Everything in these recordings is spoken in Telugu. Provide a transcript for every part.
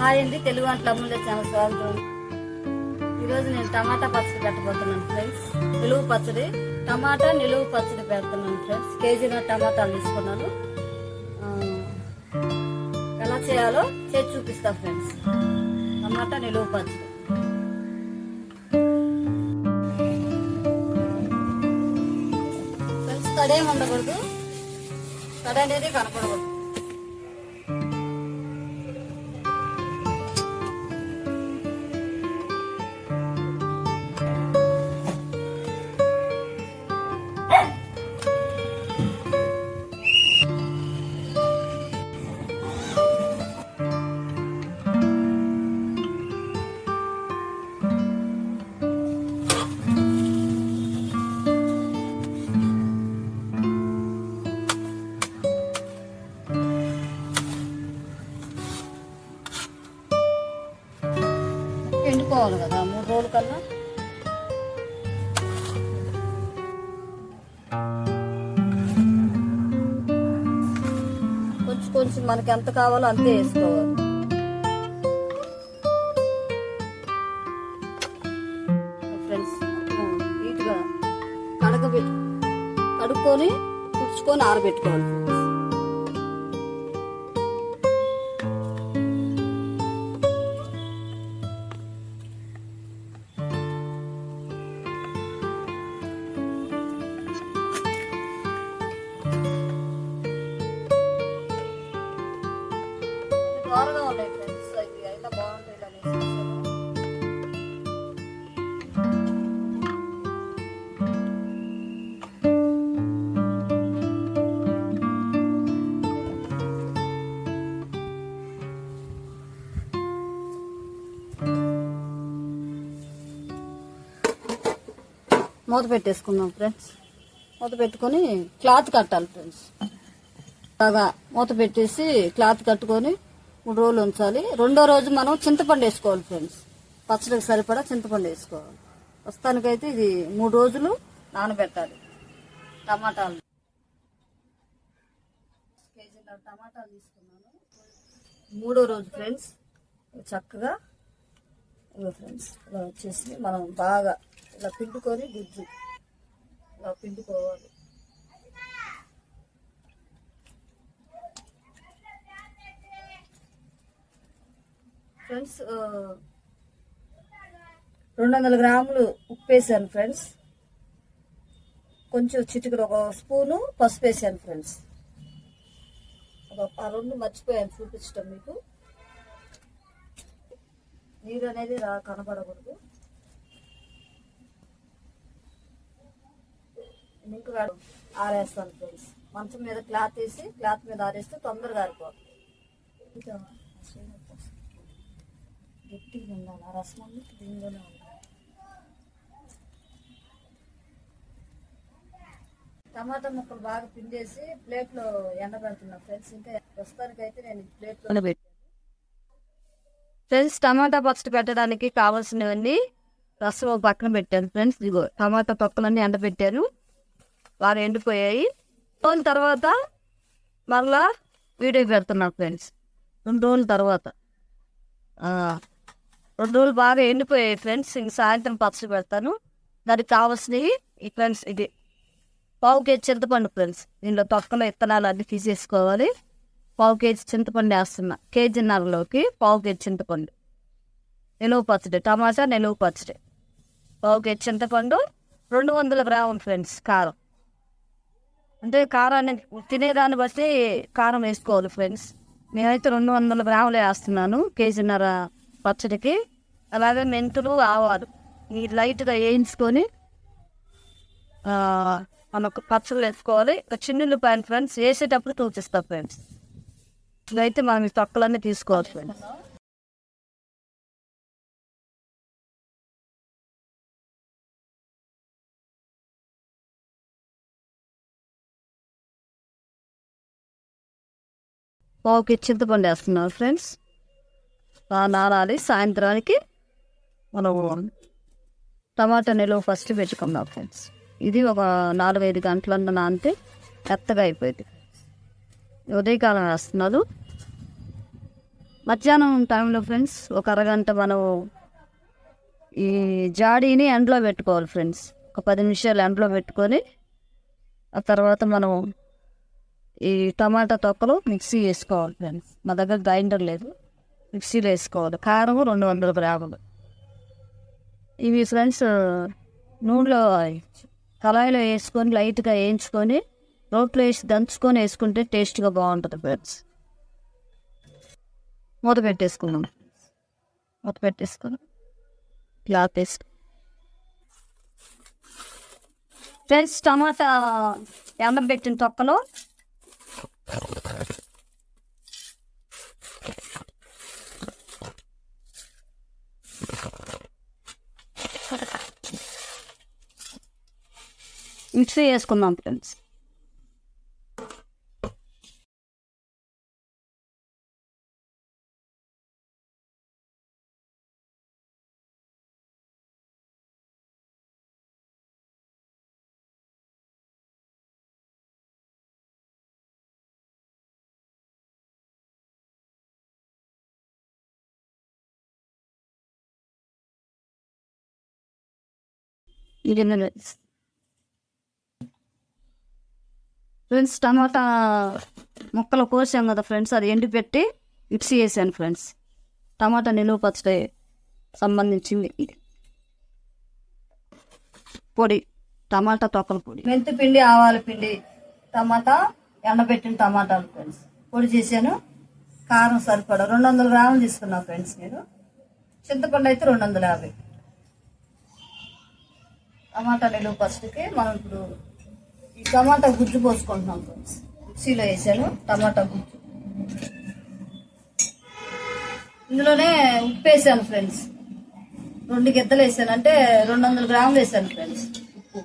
హాయ్ అండి తెలుగు వంటల అమ్ములే ఛానల్ స్వాగతం. ఈరోజు నేను టమాటా పచ్చడి పెట్టబోతున్నాను ఫ్రెండ్స్. నిలువు పచ్చడి టమాటా నిలువు పచ్చడి పెడుతున్నాను ఫ్రెండ్స్. కేజీన టమాటాలు తీసుకున్నాను. ఎలా చేయాలో చేసి చూపిస్తా ఫ్రెండ్స్. టమాటా నిలువు పచ్చడి. ఫ్రెండ్స్ కడే ఉండకూడదు. కడ అనేది కనపడకూడదు. ఎండుకోవాలి కదా మూడు రోజుల కన్నా? కొంచెం కొంచెం మనకి ఎంత కావాలో అంతే వేసుకోవాలి. ఫ్రెండ్స్ నీట్గా కడగబెట్టు. కడుక్కొని పుడుచుకొని ఆరబెట్టుకోవాలి. దూరంగా ఉన్నాయి ఫ్రెండ్స్ ఇవి అయినా బాగుంటాయి అనేసి మూత పెట్టేసుకుందాం ఫ్రెండ్స్ మూత పెట్టుకొని క్లాత్ కట్టాలి ఫ్రెండ్స్ బాగా మూత పెట్టేసి క్లాత్ కట్టుకొని మూడు రోజులు ఉంచాలి. రెండో రోజు మనం చింతపండు వేసుకోవాలి ఫ్రెండ్స్. పచ్చడికి సరిపడా చింతపండు వేసుకోవాలి. ప్రస్తుతానికైతే ఇది మూడు రోజులు నానబెట్టాలి. టమాటాలు. కేజీన్నర టమాటాలు తీసుకున్నాను. మూడో రోజు ఫ్రెండ్స్ చక్కగా ఇగో ఫ్రెండ్స్ ఇలా వచ్చేసి మనం బాగా ఇలా పిండుకొని గుజ్జు. ఇలా పిండుకోవాలి. ఫ్రెండ్స్ రెండు వందల గ్రాములు ఉప్పు వేసాను ఫ్రెండ్స్. కొంచెం చిటికడు ఒక స్పూను పసుపు వేసాను ఫ్రెండ్స్. ఒక ఆ రెండు మర్చిపోయాను చూపించడం మీకు. నీరు అనేది రా కనబడకూడదు. ఇంకా వేడ ఆరేస్తాను ఫ్రెండ్స్. మంచం మీద క్లాత్ వేసి క్లాత్ మీద ఆరేస్తే తొందరగా ఆరిపోతుంది. ఇంకా గట్టిగా ఉండాలి ఆ రసం అన్నీ దీనిలోనే ఉండాలి. టమాటా ముక్కలు బాగా పిండేసి ప్లేట్లో ఎండబెడుతున్నా ఫ్రెండ్స్. ఇంకా ప్రస్తుతానికి అయితే నేను ప్లేట్లోనే పెట్టాను. ఫ్రెండ్స్ టమాటా పచ్చడి పెట్టడానికి కావాల్సినవన్నీ రసం ఒక పక్కన పెట్టాను ఫ్రెండ్స్. ఇదిగో టమాటా పక్కలన్నీ ఎండబెట్టాను వారు ఎండిపోయాయి. రోజుల తర్వాత మరలా వీడియో పెడుతున్నాను ఫ్రెండ్స్. రెండు రోజుల తర్వాత. రెండు రోజులు బాగా ఎండిపోయాయి ఫ్రెండ్స్ ఇంక సాయంత్రం పచ్చడి పెడతాను. దానికి కావాల్సినవి ఈ ఫ్రెండ్స్ ఇది. పావు కేజీ చింతపండు ఫ్రెండ్స్. దీనిలో తొక్కలో ఇత్తనాలు అన్ని తీసేసుకోవాలి. పావు కేజీ చింతపండు వేస్తున్నా. కేజీన్నరలోకి పావు కేజీ చింతపండు. నిలువ పచ్చడి. టమాటా నిలువ పచ్చడి. పావు కేజీ చింతపండు రెండు వందల గ్రాములు ఫ్రెండ్స్ కారం. అంటే కారాన్ని తినేదాన్ని బట్టి కారం వేసుకోవాలి ఫ్రెండ్స్. నేనైతే రెండు వందల గ్రాములు వేస్తున్నాను. కేజీన్నర పచ్చడికి అలాగే మెంతులు ఆవాలు. ఈ లైట్గా వేయించుకొని ఆ, మనకు పచ్చళ్ళు వేసుకోవాలి. ఒక చిన్న పైన ఫ్రెండ్స్ వేసేటప్పుడు చూపిస్తాం ఫ్రెండ్స్. ఇదైతే మనం ఈ తొక్కలన్నీ తీసుకోవాలి ఫ్రెండ్స్. పావుకి చింతపండు వేస్తున్నారు ఫ్రెండ్స్. నానాలి సాయంత్రానికి మనం టమాటా నిలువ ఫస్ట్ పెట్టుకుందాం ఫ్రెండ్స్ ఇది ఒక నాలుగైదు గంటలన్న నానితే మెత్తగా అయిపోయింది. ఉదయకాలం వేస్తున్నారు మధ్యాహ్నం టైంలో ఫ్రెండ్స్ ఒక అరగంట మనం ఈ జాడీని ఎండలో పెట్టుకోవాలి ఫ్రెండ్స్ ఒక పది నిమిషాలు ఎండలో పెట్టుకొని ఆ తర్వాత మనం ఈ టమాటా తొక్కలు మిక్సీ వేసుకోవాలి ఫ్రెండ్స్ మా దగ్గర గ్రైండర్ లేదు. మిక్సీలో వేసుకోవాలి కారం రెండు వందల గ్రాములు ఇవి ఫ్రెండ్స్ నూనెలో కళాయిలో వేసుకొని లైట్గా వేయించుకొని రోట్లో వేసి దంచుకొని వేసుకుంటే టేస్ట్గా బాగుంటుంది ఫ్రెండ్స్. మూత పెట్టేసుకున్నాం మూత పెట్టేసుకొని క్లాత్ వేసి ఫ్రెండ్స్ టమాటా ఎండబెట్టిన తొక్కలో మిక్సీ వేసుకుందాం ఫ్రెండ్స్ ఇది ఫ్రెండ్స్ టమాటా ముక్కలు కోసాం కదా ఫ్రెండ్స్ అది ఎండిపెట్టి మిక్సీ వేసాను ఫ్రెండ్స్. టమాటా నిలువ పచ్చడి సంబంధించింది ఇది. పొడి టమాటా తొక్కల పొడి. మెంతి పిండి ఆవాల పిండి టమాటా ఎండబెట్టిన టమాటాలు ఫ్రెండ్స్. పొడి చేశాను. కారం సరిపడా రెండు వందల గ్రాములు తీసుకున్నాను ఫ్రెండ్స్ నేను. చింతపండు అయితే రెండు వందల యాభై. టమాటా నిలువ పచ్చడికి మనం ఇప్పుడు ఈ టమాటా గుజ్జు పోసుకుంటున్నాం ఫ్రెండ్స్. మిక్సీలో వేసాను టమాటా గుజ్జు. ఇందులోనే ఉప్పు వేసాను ఫ్రెండ్స్. రెండు గిద్దలు వేసాను అంటే రెండు వందల గ్రాములు వేసాను ఫ్రెండ్స్. ఉప్పు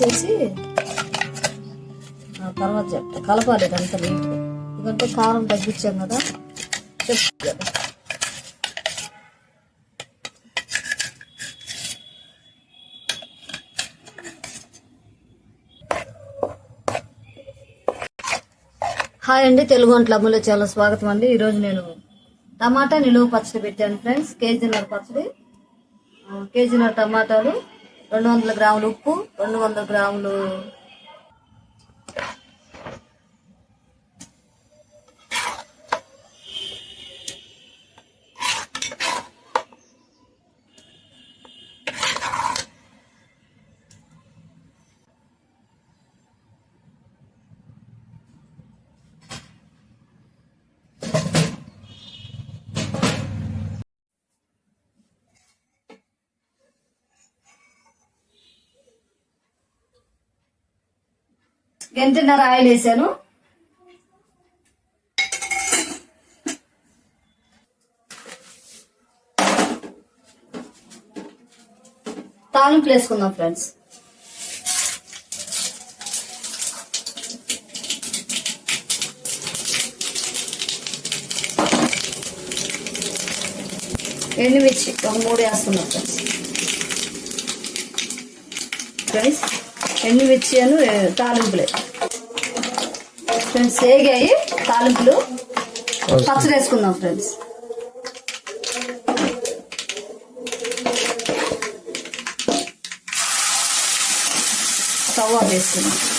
తీసేసి తర్వాత చెప్తా. కలపాలి ఇదంతా నీట్గా. ఎందుకంటే కారం తగ్గించాం కదా. చెప్తా. కదా హాయ్ అండి తెలుగు వంటల అమ్ములో చాలా స్వాగతం అండి. ఈరోజు నేను టమాటా నిలువ పచ్చడి పెట్టాను ఫ్రెండ్స్. కేజీన్నర పచ్చడి. కేజీన్నర టమాటాలు. రెండు వందల గ్రాములు ఉప్పు రెండు వందల గ్రాములు గంటన్నర ఆయిల్ వేసాను తాలింపులు వేసుకుందాం ఫ్రెండ్స్. ఎండుమిర్చి ఒక మూడు వేస్తున్నాం ఫ్రెండ్స్. ఫ్రెండ్స్ ఎండుమిర్చి అను ఏ, తాలింపులే. ఫ్రెండ్స్ వేగాయి తాలింపులు. పచ్చడి వేసుకుందాం ఫ్రెండ్స్. ఆఫ్ వేసుకుందాం.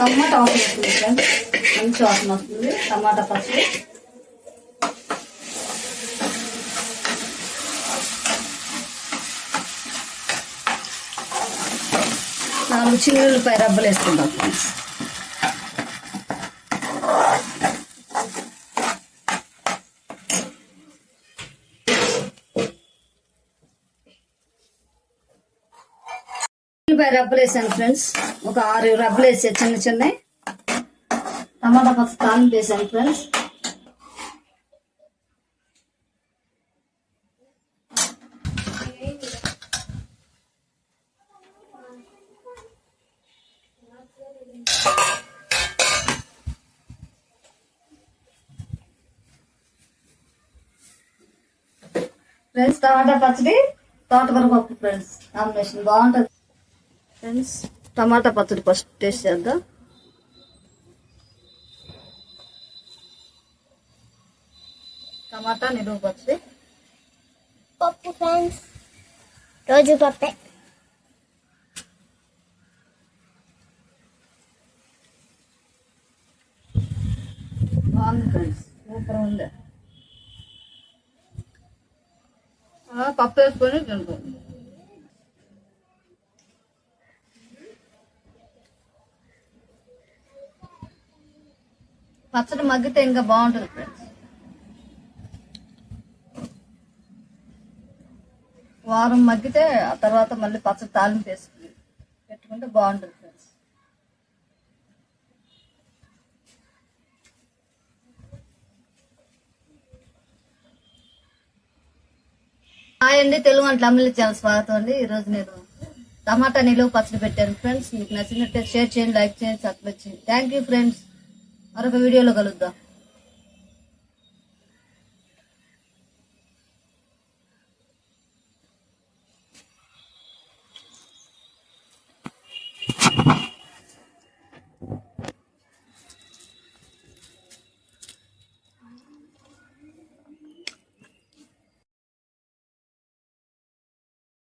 టమాటా వాసన వస్తుంది ఫ్రెండ్స్ మంచి వాసన వస్తుంది. టమాటా పసుపు. నాలుగు చిన్నులపై రబ్బలు వేసుకుందాం ఫ్రెండ్స్. ఉల్లిపాయ రబ్బలు వేసాను ఫ్రెండ్స్. ఒక ఆరు రబ్బలు వేసా చిన్న చిన్న టమాటా పచ్చ తాలింపు వేసాను ఫ్రెండ్స్. ఫ్రెండ్స్ టమాటా పచ్చడి తోటకూర పప్పు ఫ్రెండ్స్. కాంబినేషన్ బాగుంటుంది. ఫ్రెండ్స్ టమాటా పచ్చడి ఫస్ట్ టేస్ట్ చేద్దాం. టమాటా నిలువ పచ్చడి. పప్పు ఫ్రెండ్స్ రోజు పప్పే. బాగుంది ఫ్రెండ్స్ సూపర్ ఉంది. పప్పు వేసుకొని తినుకోండి పచ్చడి మగ్గితే ఇంకా బాగుంటుంది ఫ్రెండ్స్ వారం మగ్గితే ఆ తర్వాత మళ్ళీ పచ్చడి తాలింపు వేసుకుని పెట్టుకుంటే బాగుంటుంది ఫ్రెండ్స్ హాయ్ అండి తెలుగు వంటల అమలు ఛానల్ స్వాగతం అండి. ఈరోజు నేను టమాటా నిలువ పచ్చడి పెట్టాను ఫ్రెండ్స్ మీకు నచ్చినట్టే షేర్ చేయండి లైక్ చేయండి సబ్స్క్రైబ్ చేయండి. థ్యాంక్ యూ ఫ్రెండ్స్ మరొక వీడియోలో కలుద్దాం.